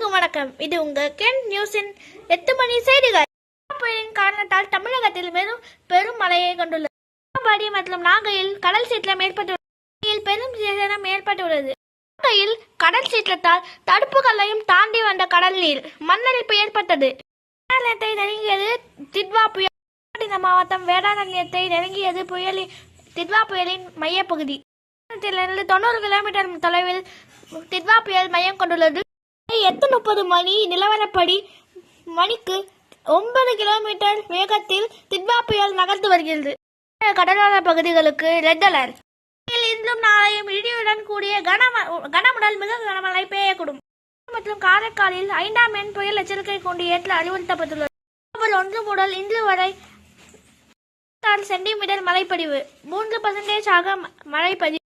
அனைவருக்கும் வணக்கம். இது உங்கள் கென் நியூஸின் எட்டு மணி செய்திகள். புயலின் காரணத்தால் தமிழகத்தில் பெரும் பெரும் மழையை கொண்டுள்ளது. பாடி மற்றும் நாகையில் கடல் சீற்றம் ஏற்பட்டுள்ளது. பெரும் சேதனம் ஏற்பட்டுள்ளது. நாகையில் கடல் சீற்றத்தால் தடுப்புகளையும் தாண்டி வந்த கடல் நீர் மண்ணரிப்பு ஏற்பட்டது. வேதாரண்யத்தை நெருங்கியது திட்வா புயல். மாவட்டம் வேதாரண்யத்தை நெருங்கியது புயலின் திட்வா புயலின் மையப்பகுதி. தொண்ணூறு கிலோமீட்டர் தொலைவில் திட்வா புயல் மையம் கொண்டுள்ளது. எட்டு முப்பது மணி நிலவரப்படி மணிக்கு ஒன்பது கிலோமீட்டர் வேகத்தில் திட்பா புயல் நகர்ந்து வருகிறது. கடலோர பகுதிகளுக்கு ரெட் அலர்ட். இன்றும் நாளையும் இடியுடன் கூடிய கனம கனமுடல் மிக கனமழை பெய்யக்கூடும். மற்றும் காரைக்காலில் ஐந்தாம் எண் புயல் எச்சரிக்கை கொண்டு ஏற்ற அறிவுறுத்தப்பட்டுள்ளது. அக்டோபர் ஒன்று முதல் இன்று வரை சென்டிமீட்டர் மழைப்படிவு மூன்று பர்சன்டேஜ் ஆக ம- மழைப்பதிவு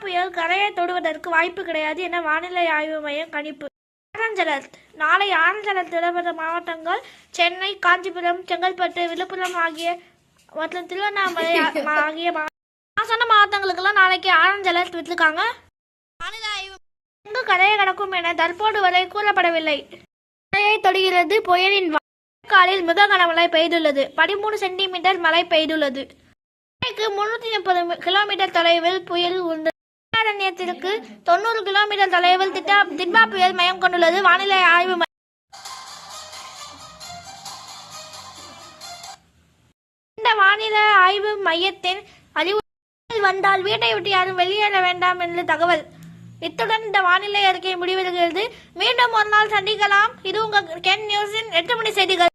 புயல் கரையை தொடுவதற்கு வாய்ப்பு கிடையாது என வானிலை ஆய்வு மையம் கணிப்பு. ஆரஞ்சலர் நாளை ஆரஞ்சலர் அலர்ட் மாவட்டங்கள் சென்னை காஞ்சிபுரம் செங்கல்பட்டு விழுப்புரம் ஆகிய மற்றும் திருவண்ணாமலை ஆகிய நான் சொன்ன மாவட்டங்களுக்கெல்லாம் நாளைக்கு ஆரஞ்ச் அலர்ட் விட்டுருக்காங்க. வானிலை ஆய்வு எங்கு கரையை கடக்கும் என தற்போது வரை கூறப்படவில்லை. மழையை தொடுகிறது புயலின் வா- காலில் மிக கனமழை பெய்துள்ளது. பதிமூணு சென்டிமீட்டர் மழை பெய்துள்ளது. சென்னைக்கு முன்னூத்தி முப்பது கிலோமீட்டர் தொலைவில் புயல் உண்டு அபயாரண்யத்திற்கு தொண்ணூறு கிலோமீட்டர் தொலைவில் திட்டா திட்பா புயல் மையம் கொண்டுள்ளது. வானிலை ஆய்வு இந்த வானிலை ஆய்வு மையத்தின் அறிவு வந்தால் வீட்டை விட்டு யாரும் வெளியேற வேண்டாம் என்று தகவல். இத்துடன் இந்த வானிலை அறிக்கை முடிவெடுகிறது. மீண்டும் ஒரு நாள் சந்திக்கலாம். இது உங்கள் கென் நியூஸின் எட்டு மணி செய்திகள்.